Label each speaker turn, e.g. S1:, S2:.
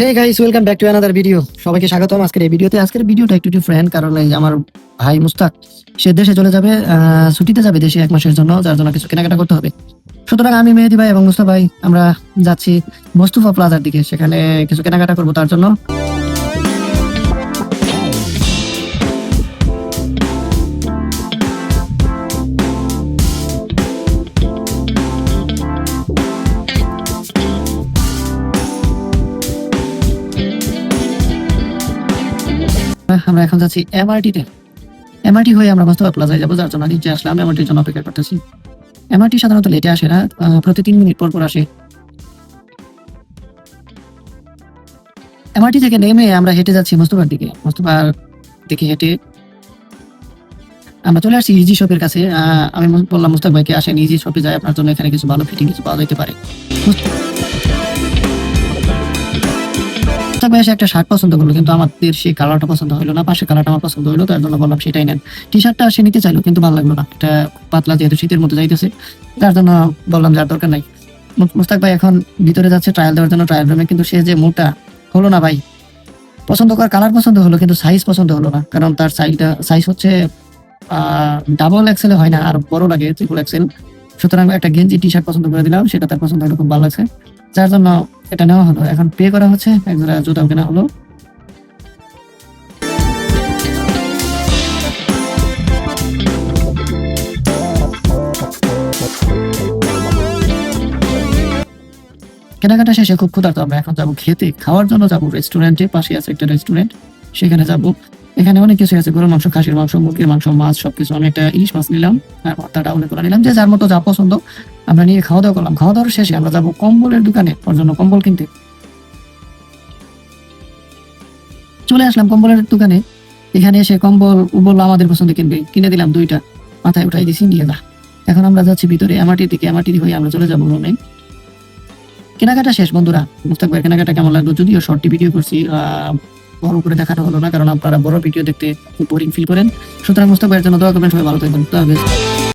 S1: Hey guys welcome back to another video সবাইকে স্বাগতম আজকের এই ভিডিওতে। আজকের ভিডিওটা একটু ফ্রেন্ড কারণ এই আমার ভাই মুস্তাক, সে দেশে চলে যাবে ছুটিতে যাবে দেশে এক মাসের জন্য, যার জন্য কিছু কেনাকাটা করতে হবে। সুতরাং আমি মেহেদি ভাই এবং মুস্তা ভাই, আমরা যাচ্ছি মোস্তফা প্লাজার দিকে। সেখানে কিছু কেনাকাটা করব তার জন্য। আমরা এখন যাচ্ছি এমআরটি তে। এমআরটি হয়ে আমরা মোস্তফা প্লাজায় যাব, যার জন্য নিচে আসলাম এমআরটির জন্য অপেক্ষা করতেছি। এমআরটি সাধারণত লেটে আসে না প্রতি তিন মিনিট পর পর আসে। এমআরটি থেকে নেমে আমরা হেঁটে যাচ্ছি মোস্তফার দিকে। মোস্তফার দিকে হেঁটে আমরা চলে আসছি ইজি শপের কাছে। আমি বললাম মুস্তাক ভাইকে আসেন ইজি শপে যাই, আপনার জন্য এখানে কিছু ভালো ফিটিং কিছু পাওয়া যেতে পারে। মুস্তাক ভাই একটা শার্ট পছন্দ করল, কিন্তু আমাদের সেই কালারটা পছন্দ হলো না পাশে কালারটা আমার পছন্দ হলো তার জন্য বললাম সেটাই নেন। টি শার্টটা সে নিতে চাইলো, কিন্তু ভালো লাগল না। এটা পাতলা, যেহেতু শীতের মতো যাইতেছে, তার জন্য বললাম যার দরকার নাই। মুস্তাক ভাই এখন ভিতরে যাচ্ছে ট্রায়াল দেওয়ার জন্য ট্রায়াল রুমে কিন্তু সে যে মোটা হলো না ভাই, পছন্দ করার কালার পছন্দ হলো, কিন্তু সাইজ পছন্দ হলো না। কারণ তার সাইজটা সাইজ হচ্ছে ডাবল এক্সেল হয় না, আর বড় লাগে ট্রিপল এক্সেল সুতরাং একটা গেঞ্জি টি শার্ট পছন্দ করে দিলাম, সেটা তার পছন্দ হলো, খুব ভালো লাগছে। যার জন্য এটা নেওয়া হলো। এখন পে করা হচ্ছে এক জোড়া জুতাও কেনা হলো। কেনাকাটা শেষে খুব ক্ষুধার্ত আমরা। এখন যাব খেতে। খাওয়ার জন্য যাব রেস্টুরেন্টে পাশে আছে একটা রেস্টুরেন্ট সেখানে যাব। এখানে অনেক কিছু আছে, গরুর মাংস, খাসির মাংস, মুরগির মাংস, মাছ, সবকিছু। একটা ইলিশ মাছ নিলাম, আর ভর্তাটা উল্লেখ করে নিলাম। যে যার মতো যা পছন্দ, আমরা নিয়ে খাওয়া দাওয়া করলাম। খাওয়া দাওয়ার শেষে আমরা যাব কম্বলের দোকানে, ওর জন্য কম্বল কিনতে। চলে আসলাম কম্বলের দোকানে। এখানে এসে কম্বল বলল, আমাদের পছন্দ কিনবে। কিনে দিলাম দুইটা। মাথায় উঠাই দিছি, নিয়ে যা। এখন আমরা যাচ্ছি ভিতরে, এমআরটি থেকে এমআরটি হয়ে আমরা চলে যাব রুমে কেনাকাটা শেষ, বন্ধুরা। মুস্তাক ভাই কেনাকাটা কেমন লাগল? যদিও শর্টটি ভিডিও করছি বড় করে দেখানো হলো না, কারণ আপনারা বড় ভিডিও দেখতে খুব বোরিং ফিল করেন। সুতরাং মুস্তাক ভাইয়ের জন্য দোয়া করবেন, সবাই ভালো থাকবেন।